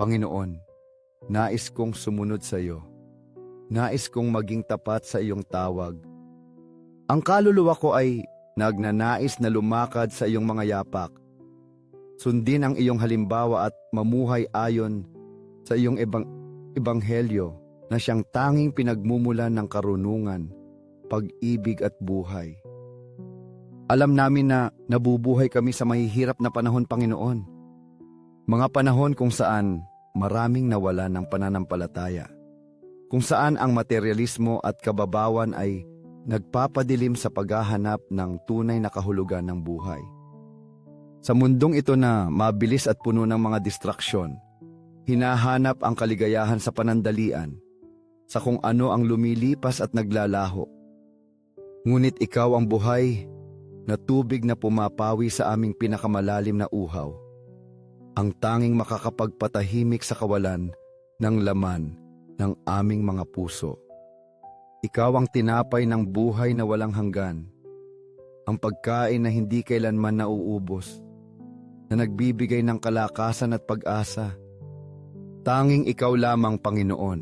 Panginoon, nais kong sumunod sa iyo. Nais kong maging tapat sa iyong tawag. Ang kaluluwa ko ay nagnanais na lumakad sa iyong mga yapak. Sundin ang iyong halimbawa at mamuhay ayon sa iyong ebang ebanghelyo na siyang tanging pinagmumulan ng karunungan, pag-ibig at buhay. Alam namin na nabubuhay kami sa mahihirap na panahon, Panginoon. Mga panahon kung saan maraming nawala ng pananampalataya. Kung saan ang materialismo at kababawan ay nagpapadilim sa paghahanap ng tunay na kahulugan ng buhay. Sa mundong ito na mabilis at puno ng mga distraksyon, hinahanap ang kaligayahan sa panandalian, sa kung ano ang lumilipas at naglalaho. Ngunit ikaw ang buhay na tubig na pumapawi sa aming pinakamalalim na uhaw. Ang tanging makakapagpatahimik sa kawalan ng laman ng aming mga puso. Ikaw ang tinapay ng buhay na walang hanggan. Ang pagkain na hindi kailanman nauubos. Na nagbibigay ng kalakasan at pag-asa. Tanging ikaw lamang, Panginoon,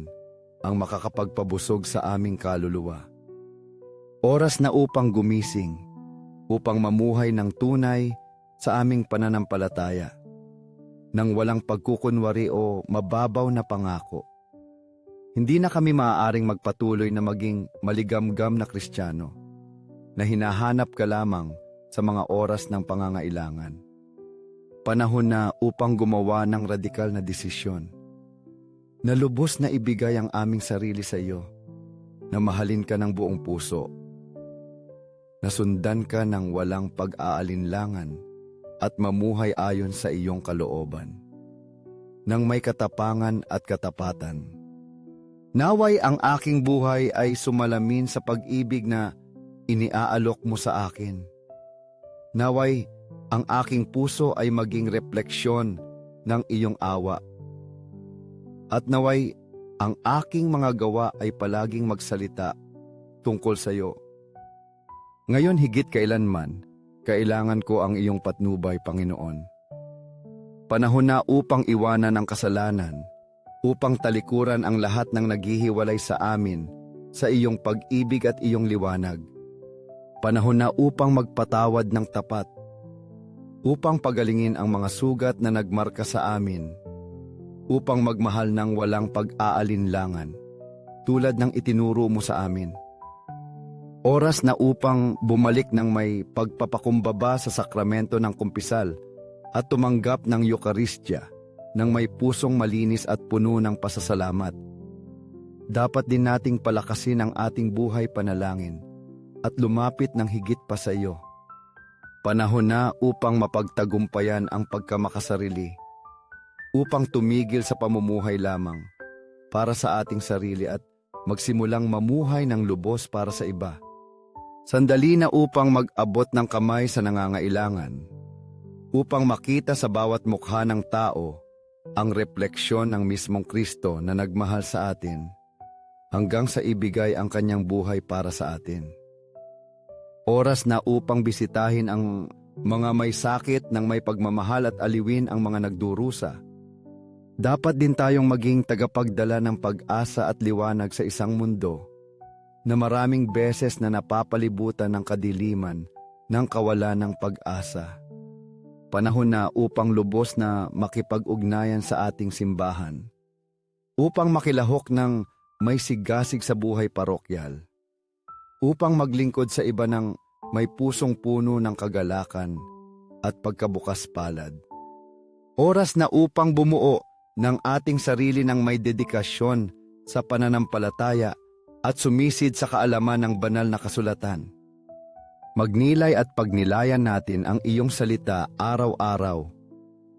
ang makakapagpabusog sa aming kaluluwa. Oras na upang gumising, upang mamuhay ng tunay sa aming pananampalataya, nang walang pagkukunwari o mababaw na pangako. Hindi na kami maaaring magpatuloy na maging maligamgam na kristyano, na hinahanap ka lamang sa mga oras ng pangangailangan. Panahon na upang gumawa ng radikal na desisyon, na lubos na ibigay ang aming sarili sa iyo, na mahalin ka ng buong puso, nasundan ka ng walang pag-aalinlangan at mamuhay ayon sa iyong kalooban. Nang may katapangan at katapatan. Naway ang aking buhay ay sumalamin sa pag-ibig na iniaalok mo sa akin. Naway ang aking puso ay maging refleksyon ng iyong awa. At naway ang aking mga gawa ay palaging magsalita tungkol sa iyo. Ngayon higit kailanman, kailangan ko ang iyong patnubay, Panginoon. Panahon na upang iwanan ang kasalanan, upang talikuran ang lahat ng naghihiwalay sa amin sa iyong pag-ibig at iyong liwanag. Panahon na upang magpatawad ng tapat, upang pagalingin ang mga sugat na nagmarka sa amin, upang magmahal ng walang pag-aalinlangan, tulad ng itinuro mo sa amin. Oras na upang bumalik ng may pagpapakumbaba sa sakramento ng kumpisal at tumanggap ng Eukaristya ng may pusong malinis at puno ng pasasalamat. Dapat din nating palakasin ang ating buhay panalangin at lumapit ng higit pa sa iyo. Panahon na upang mapagtagumpayan ang pagkamakasarili, upang tumigil sa pamumuhay lamang para sa ating sarili at magsimulang mamuhay ng lubos para sa iba. Sandali na upang mag-abot ng kamay sa nangangailangan, upang makita sa bawat mukha ng tao ang refleksyon ng mismong Kristo na nagmahal sa atin, hanggang sa ibigay ang kanyang buhay para sa atin. Oras na upang bisitahin ang mga may sakit ng may pagmamahal at aliwin ang mga nagdurusa. Dapat din tayong maging tagapagdala ng pag-asa at liwanag sa isang mundo na maraming beses na napapalibutan ng kadiliman ng kawalan ng pag-asa. Panahon na upang lubos na makipag-ugnayan sa ating simbahan. Upang makilahok ng may sigasig sa buhay parokyal. Upang maglingkod sa iba ng may pusong puno ng kagalakan at pagkabukas palad. Oras na upang bumuo ng ating sarili ng may dedikasyon sa pananampalataya at sumisid sa kaalaman ng banal na kasulatan. Magnilay at pagnilayan natin ang iyong salita araw-araw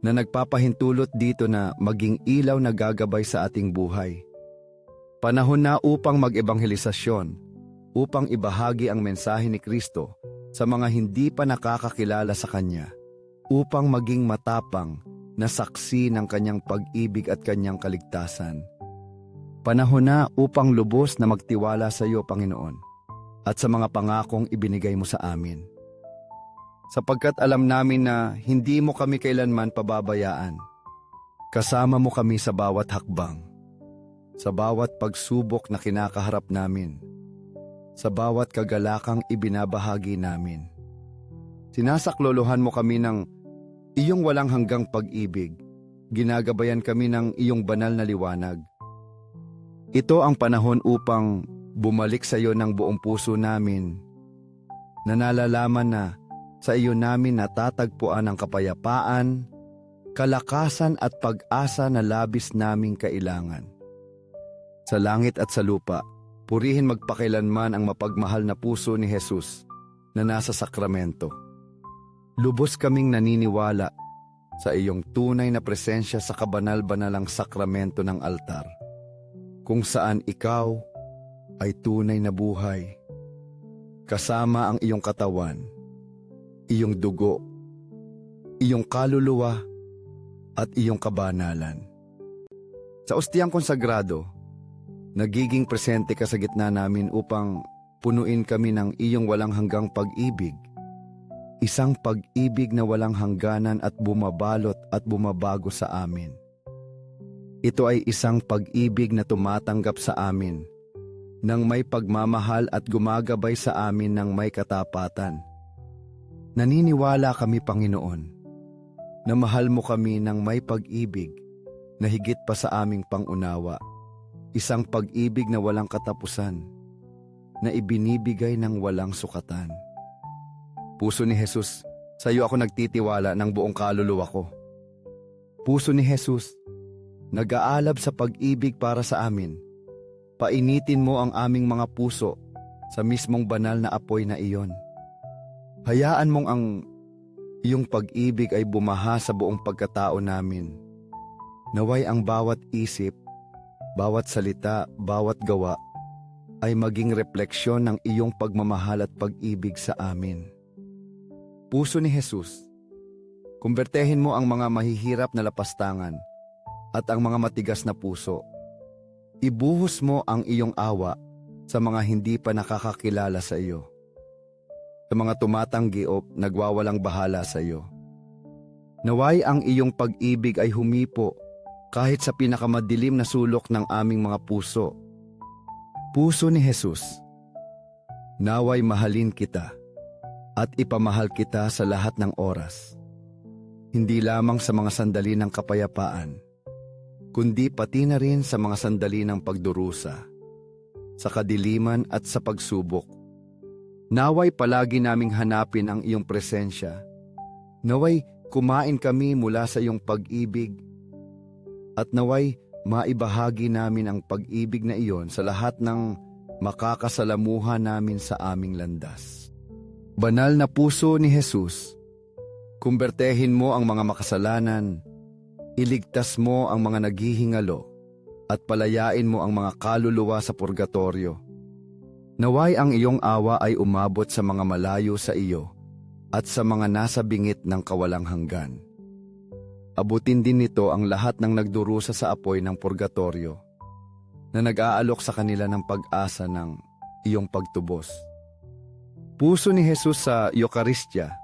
na nagpapahintulot dito na maging ilaw na gagabay sa ating buhay. Panahon na upang mag-ebanghelisasyon, upang ibahagi ang mensahe ni Kristo sa mga hindi pa nakakakilala sa Kanya, upang maging matapang na saksi ng Kanyang pag-ibig at Kanyang kaligtasan. Panahon na upang lubos na magtiwala sa iyo, Panginoon, at sa mga pangakong ibinigay mo sa amin. Sapagkat alam namin na hindi mo kami kailanman pababayaan. Kasama mo kami sa bawat hakbang, sa bawat pagsubok na kinakaharap namin, sa bawat kagalakang ibinabahagi namin. Sinasaklolohan mo kami ng iyong walang hanggang pag-ibig. Ginagabayan kami ng iyong banal na liwanag. Ito ang panahon upang bumalik sa iyo ng buong puso namin na nalalaman na sa iyo namin natatagpuan ang kapayapaan, kalakasan at pag-asa na labis naming kailangan. Sa langit at sa lupa, purihin magpakailanman ang mapagmahal na puso ni Jesus na nasa sakramento. Lubos kaming naniniwala sa iyong tunay na presensya sa kabanal-banalang sakramento ng altar, kung saan ikaw ay tunay na buhay, kasama ang iyong katawan, iyong dugo, iyong kaluluwa, at iyong kabanalan. Sa ostiyang konsagrado, nagiging presente ka sa gitna namin upang punuin kami ng iyong walang hanggang pag-ibig. Isang pag-ibig na walang hangganan at bumabalot at bumabago sa amin. Ito ay isang pag-ibig na tumatanggap sa amin nang may pagmamahal at gumagabay sa amin ng may katapatan. Naniniwala kami, Panginoon, na mahal mo kami ng may pag-ibig na higit pa sa aming pangunawa. Isang pag-ibig na walang katapusan, na ibinibigay ng walang sukatan. Puso ni Jesus, sa iyo ako nagtitiwala ng buong kaluluwa ko. Puso ni Jesus, nag-aalab sa pag-ibig para sa amin. Painitin mo ang aming mga puso sa mismong banal na apoy na iyon. Hayaan mong ang iyong pag-ibig ay bumaha sa buong pagkatao namin. Naway ang bawat isip, bawat salita, bawat gawa ay maging refleksyon ng iyong pagmamahal at pag-ibig sa amin. Puso ni Jesus, kumbertehin mo ang mga mahihirap na lapastangan at ang mga matigas na puso. Ibuhos mo ang iyong awa sa mga hindi pa nakakakilala sa iyo. Sa mga tumatanggi o nagwawalang bahala sa iyo. Naway ang iyong pag-ibig ay humipo kahit sa pinakamadilim na sulok ng aming mga puso. Puso ni Jesus, naway mahalin kita at ipamahal kita sa lahat ng oras. Hindi lamang sa mga sandali ng kapayapaan, kundi pati na rin sa mga sandali ng pagdurusa, sa kadiliman at sa pagsubok. Naway palagi naming hanapin ang iyong presensya. Naway kumain kami mula sa iyong pag-ibig. At naway maibahagi namin ang pag-ibig na iyon sa lahat ng makakasalamuha namin sa aming landas. Banal na puso ni Jesus, kumbertehin mo ang mga makasalanan, iligtas mo ang mga naghihingalo, at palayain mo ang mga kaluluwa sa purgatorio. Naway ang iyong awa ay umabot sa mga malayo sa iyo at sa mga nasa bingit ng kawalang hanggan. Abutin din nito ang lahat ng nagdurusa sa apoy ng purgatorio na nag-aalok sa kanila ng pag-asa ng iyong pagtubos. Puso ni Jesus sa Eukaristya.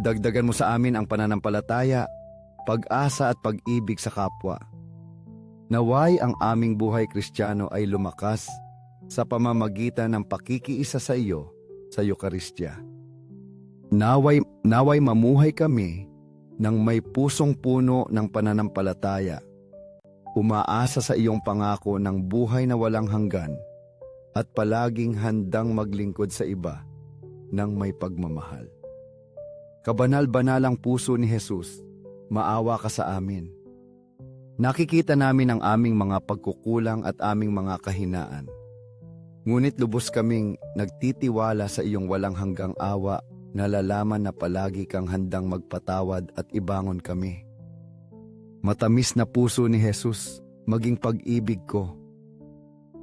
Dagdagan mo sa amin ang pananampalataya, pag-asa at pag-ibig sa kapwa. Naway ang aming buhay kristyano ay lumakas sa pamamagitan ng pakikiisa sa iyo sa Eukaristya. Naway, naway mamuhay kami ng may pusong puno ng pananampalataya, umaasa sa iyong pangako ng buhay na walang hanggan, at palaging handang maglingkod sa iba ng may pagmamahal. Kabanal-banalang puso ni Jesus, maawa ka sa amin. Nakikita namin ang aming mga pagkukulang at aming mga kahinaan. Ngunit lubos kaming nagtitiwala sa iyong walang hanggang awa, nalalaman na palagi kang handang magpatawad at ibangon kami. Matamis na puso ni Jesus, maging pag-ibig ko.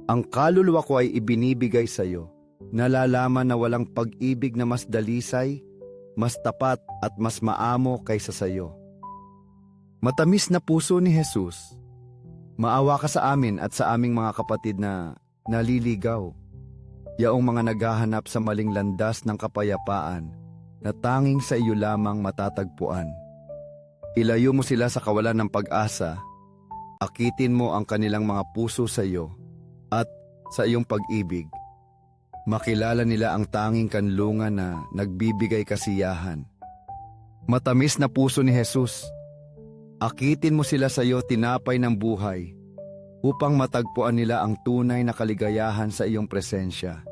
Ang kaluluwa ko ay ibinibigay sa iyo. Nalalaman na walang pag-ibig na mas dalisay, mas tapat at mas maamo kaysa sa iyo. Matamis na puso ni Jesus, maawa ka sa amin at sa aming mga kapatid na naliligaw. Yaong mga naghahanap sa maling landas ng kapayapaan na tanging sa iyo lamang matatagpuan. Ilayo mo sila sa kawalan ng pag-asa. Akitin mo ang kanilang mga puso sa iyo at sa iyong pag-ibig. Makilala nila ang tanging kanlungan na nagbibigay kasiyahan. Matamis na puso ni Jesus. Akitin mo sila sa iyo tinapay ng buhay upang matagpuan nila ang tunay na kaligayahan sa iyong presensya.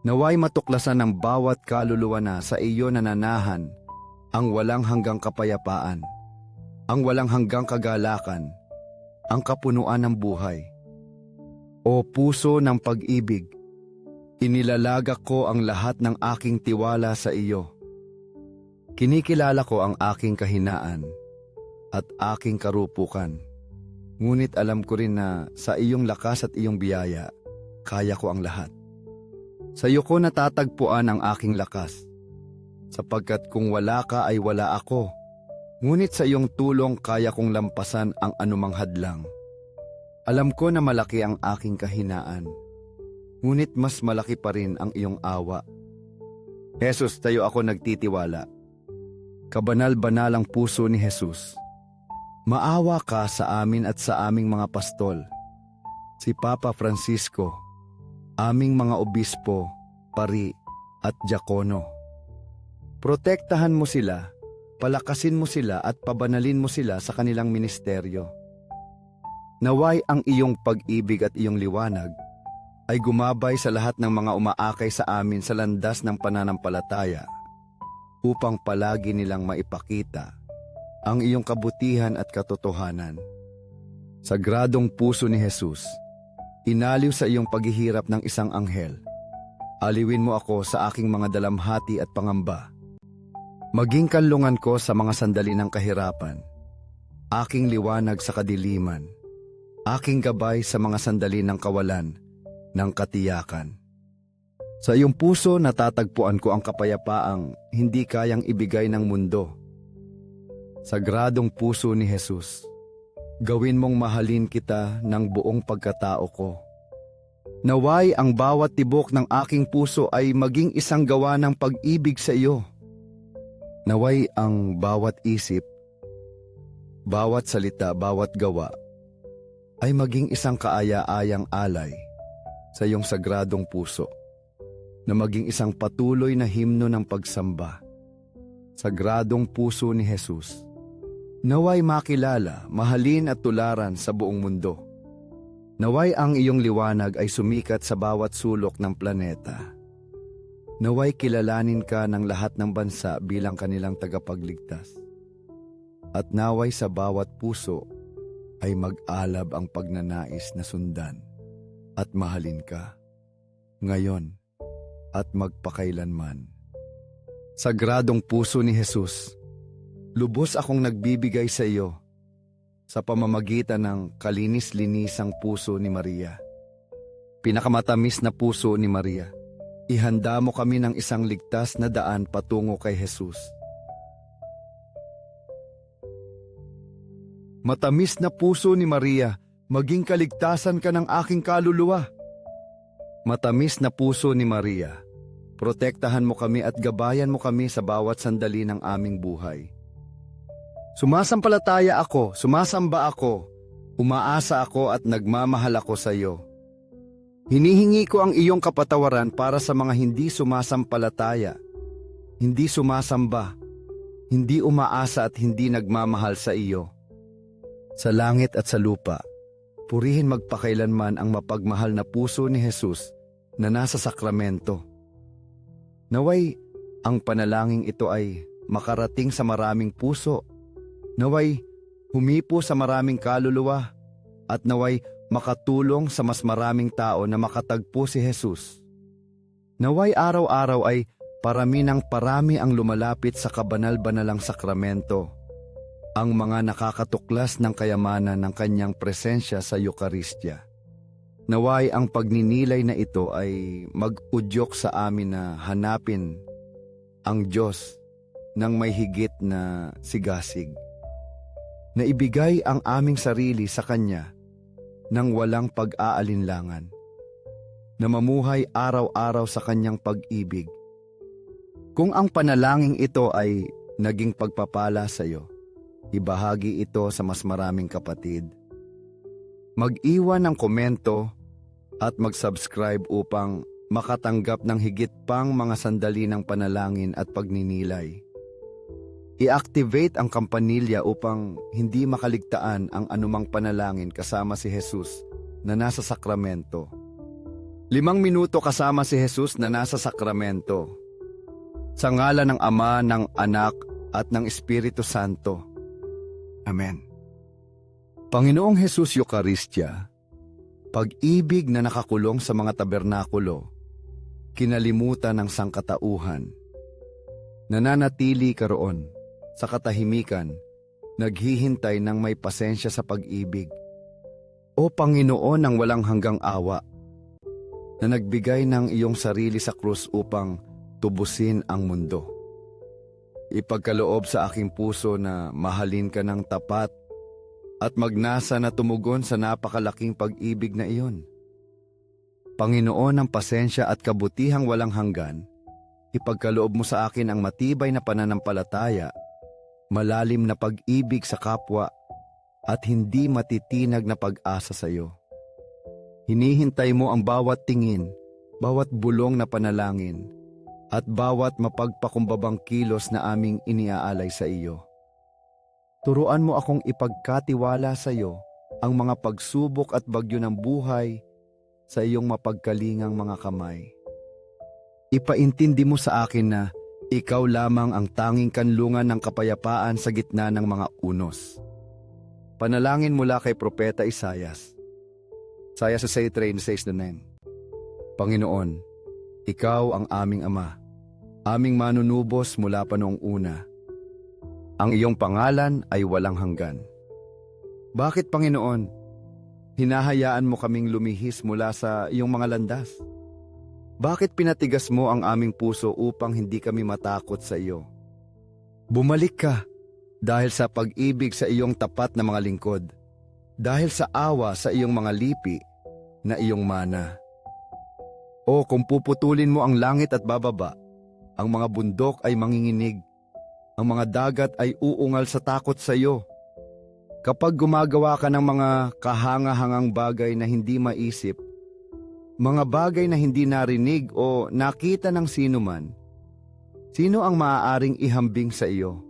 Naway matuklasan ng bawat kaluluwa na sa iyo nananahan ang walang hanggang kapayapaan, ang walang hanggang kagalakan, ang kapunuan ng buhay. O puso ng pag-ibig, inilalagak ko ang lahat ng aking tiwala sa iyo. Kinikilala ko ang aking kahinaan at aking karupukan. Ngunit alam ko rin na sa iyong lakas at iyong biyaya, kaya ko ang lahat. Sa iyo ko natatagpuan ang aking lakas, sapagkat kung wala ka ay wala ako, ngunit sa iyong tulong kaya kong lampasan ang anumang hadlang. Alam ko na malaki ang aking kahinaan, ngunit mas malaki pa rin ang iyong awa. Jesus, tayo ako nagtitiwala. Kabanal-banalang puso ni Jesus. Maawa ka sa amin at sa aming mga pastol. Si Papa Francisco, aming mga obispo, pari at diakono. Protektahan mo sila, palakasin mo sila at pabanalin mo sila sa kanilang ministeryo. Naway ang iyong pag-ibig at iyong liwanag ay gumabay sa lahat ng mga umaakay sa amin sa landas ng pananampalataya upang palagi nilang maipakita ang iyong kabutihan at katotohanan. Sagradong puso ni Jesus, inaliw sa iyong paghihirap ng isang anghel. Aliwin mo ako sa aking mga dalamhati at pangamba. Maging kanlungan ko sa mga sandali ng kahirapan. Aking liwanag sa kadiliman. Aking gabay sa mga sandali ng kawalan, ng katiyakan. Sa iyong puso natatagpuan ko ang kapayapaang hindi kayang ibigay ng mundo. Sagradong puso ni Jesus, gawin mong mahalin kita ng buong pagkatao ko. Naway ang bawat tibok ng aking puso ay maging isang gawa ng pag-ibig sa iyo. Naway ang bawat isip, bawat salita, bawat gawa ay maging isang kaaya-ayang alay sa iyong sagradong puso na maging isang patuloy na himno ng pagsamba. Sagradong puso ni Jesus. Naway makilala, mahalin at tularan sa buong mundo. Naway ang iyong liwanag ay sumikat sa bawat sulok ng planeta. Naway kilalanin ka ng lahat ng bansa bilang kanilang tagapagligtas. At naway sa bawat puso ay mag-alab ang pagnanais na sundan at mahalin ka. Ngayon at magpakailanman. Sagradong puso ni Jesus, lubos akong nagbibigay sa iyo sa pamamagitan ng kalinis-linisang puso ni Maria. Pinakamatamis na puso ni Maria. Ihanda mo kami ng isang ligtas na daan patungo kay Jesus. Matamis na puso ni Maria, maging kaligtasan ka ng aking kaluluwa. Matamis na puso ni Maria, protektahan mo kami at gabayan mo kami sa bawat sandali ng aming buhay. Sumasampalataya ako, sumasamba ako, umaasa ako at nagmamahal ako sa iyo. Hinihingi ko ang iyong kapatawaran para sa mga hindi sumasampalataya, hindi sumasamba, hindi umaasa at hindi nagmamahal sa iyo. Sa langit at sa lupa, purihin magpakailanman ang mapagmahal na puso ni Jesus na nasa sakramento. Naway, ang panalangin ito ay makarating sa maraming puso. Naway, humipo sa maraming kaluluwa at naway makatulong sa mas maraming tao na makatagpo si Jesus. Naway araw-araw ay parami ng parami ang lumalapit sa kabanal-banalang sakramento ang mga nakakatuklas ng kayamanan ng kanyang presensya sa Eukaristya. Naway ang pagninilay na ito ay mag-udyok sa amin na hanapin ang Diyos ng may higit na sigasig. Na ibigay ang aming sarili sa Kanya nang walang pag-aalinlangan. Na mamuhay araw-araw sa Kanyang pag-ibig. Kung ang panalangin ito ay naging pagpapala sa iyo, ibahagi ito sa mas maraming kapatid. Mag-iwan ng komento at mag-subscribe upang makatanggap ng higit pang mga sandali ng panalangin at pagninilay. I-activate ang kampanilya upang hindi makaligtaan ang anumang panalangin kasama si Jesus na nasa sakramento. Limang minuto kasama si Jesus na nasa sakramento. Sa ngalan ng Ama, ng Anak, at ng Espiritu Santo. Amen. Panginoong Jesus Eucharistia, pag-ibig na nakakulong sa mga tabernakulo, kinalimutan ng sangkatauhan, nananatili ka roon sa katahimikan, naghihintay ng may pasensya sa pag-ibig. O Panginoon ng walang hanggang awa, na nagbigay ng iyong sarili sa krus upang tubusin ang mundo. Ipagkaloob sa aking puso na mahalin ka ng tapat at magnasa na tumugon sa napakalaking pag-ibig na iyon. Panginoon ng pasensya at kabutihang walang hanggan, ipagkaloob mo sa akin ang matibay na pananampalataya, malalim na pag-ibig sa kapwa, at hindi matitinag na pag-asa sa iyo. Hinihintay mo ang bawat tingin, bawat bulong na panalangin, at bawat mapagpakumbabang kilos na aming iniaalay sa iyo. Turuan mo akong ipagkatiwala sa iyo ang mga pagsubok at bagyo ng buhay sa iyong mapagkalingang mga kamay. Ipaintindi mo sa akin na ikaw lamang ang tanging kanlungan ng kapayapaan sa gitna ng mga unos. Panalangin mula kay Propeta Isayas. Saya sa 6.3 na 9. Panginoon, Ikaw ang aming Ama, aming manunubos mula pa noong una. Ang iyong pangalan ay walang hanggan. Bakit Panginoon, hinahayaan mo kaming lumihis mula sa iyong mga landas? Bakit pinatigas mo ang aming puso upang hindi kami matakot sa iyo? Bumalik ka dahil sa pag-ibig sa iyong tapat na mga lingkod, dahil sa awa sa iyong mga lipi na iyong mana. O kung puputulin mo ang langit at bababa, ang mga bundok ay manginginig, ang mga dagat ay uungal sa takot sa iyo. Kapag gumagawa ka ng mga kahanga-hangang bagay na hindi maisip, mga bagay na hindi narinig o nakita ng sino man, sino ang maaaring ihambing sa iyo?